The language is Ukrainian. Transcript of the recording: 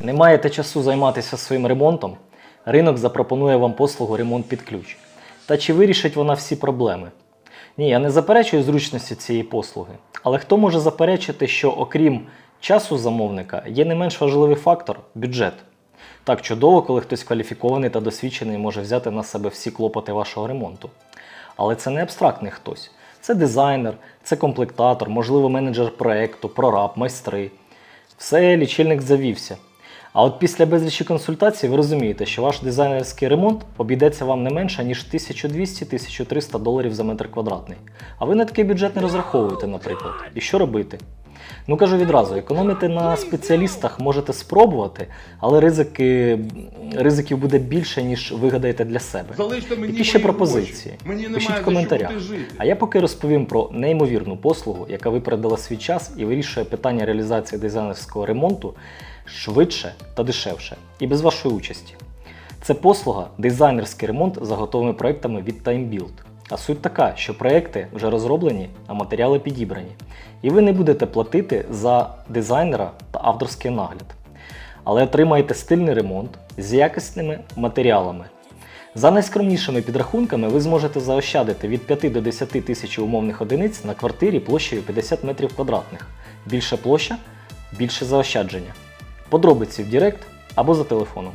Не маєте часу займатися своїм ремонтом? Ринок запропонує вам послугу ремонт під ключ. Та чи вирішить вона всі проблеми? Ні, я не заперечую зручності цієї послуги. Але хто може заперечити, що окрім часу замовника є не менш важливий фактор бюджет. Так чудово, коли хтось кваліфікований та досвідчений може взяти на себе всі клопоти вашого ремонту. Але це не абстрактний хтось. Це дизайнер, це комплектатор, можливо, менеджер проекту, прораб, майстри. Все, лічильник завівся. А от після безлічі консультацій ви розумієте, що ваш дизайнерський ремонт обійдеться вам не менше, ніж 1200-1300 доларів за метр квадратний. А ви на такий бюджет не розраховуєте, наприклад. І що робити? Ну кажу відразу, економити на спеціалістах можете спробувати, але ризики, ризиків буде більше, ніж ви гадаєте для себе. Залиште мені Які ще пропозиції? Мені Пишіть в коментарях. А я поки розповім про неймовірну послугу, яка випередила свій час і вирішує питання реалізації дизайнерського ремонту швидше та дешевше, і без вашої участі. Це послуга дизайнерський ремонт за готовими проектами від TimeBuild. А суть така, що проекти вже розроблені, а матеріали підібрані. І ви не будете платити за дизайнера та авторський нагляд. Але отримаєте стильний ремонт з якісними матеріалами. За найскромнішими підрахунками ви зможете заощадити від 5 до 10 тисяч умовних одиниць на квартирі площею 50 метрів квадратних. Більше площа, більше заощадження. Подробиці в Директ або за телефоном.